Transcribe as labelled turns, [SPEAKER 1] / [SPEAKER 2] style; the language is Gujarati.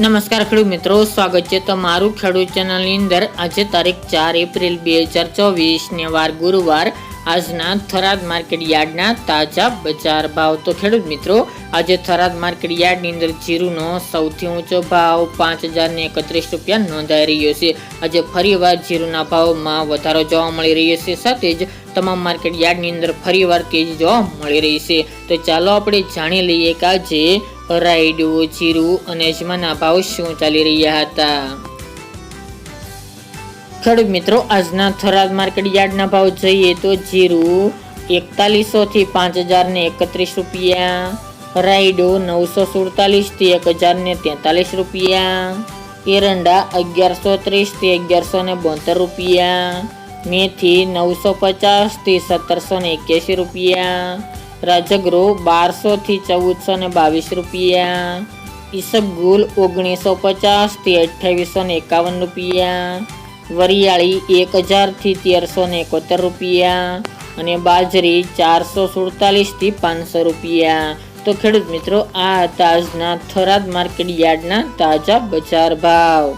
[SPEAKER 1] નમસ્કાર ખેડૂત મિત્રો, સ્વાગત છે તમારું ખેડૂત ચેનલની અંદર. આજે તારીખ ચાર એપ્રિલ બે હજાર ચોવીસને વાર ગુરુવાર. આજના થરાદ માર્કેટ યાર્ડના તાજા બજાર ભાવ. તો ખેડૂત મિત્રો, આજે થરાદ માર્કેટ યાર્ડની અંદર જીરુનો સૌથી ઊંચો ભાવ પાંચ હજાર ને એકત્રીસ રૂપિયા નોંધાઈ રહ્યો છે. આજે ફરીવાર જીરુના ભાવમાં વધારો જોવા મળી રહ્યો છે. સાથે જ તમામ માર્કેટ યાર્ડની અંદર ફરીવાર તેજ જોવા મળી રહી છે. તો ચાલો આપણે જાણી લઈએ કે આજે રાયડો જીરું અને અજમાના ભાવ શું ચાલી રહ્યા હતા? ખેડૂત મિત્રો, આજના થરાદ માર્કેટ યાર્ડના ભાવ જોઈએ તો જીરું એકતાલીસો થી પાંચ હજાર ને એકત્રીસ રૂપિયા રાયડો નવસો સુડતાલીસથી એક હજાર ને તેતાલીસ રૂપિયા, એરંડા અગિયારસો ત્રીસથી અગિયારસો ને બોતેર રૂપિયા, મેથી નવસો પચાસથી સત્તરસો ને એક્યાસી રૂપિયા રાજગરો બારસોથી ચૌદસો ને બાવીસ રૂપિયા. ઈસબગુલ ઓગણીસો પચાસથી અઠ્યાવીસો ને એકાવન રૂપિયા. વરિયાળી એક હજારથી તેરસો ને એકોતેર રૂપિયા. અને બાજરી ચારસો સુડતાલીસથી પાંચસો રૂપિયા. તો ખેડૂત મિત્રો, આ હતા આજના થરાદ માર્કેટ યાર્ડના તાજા બજાર ભાવ.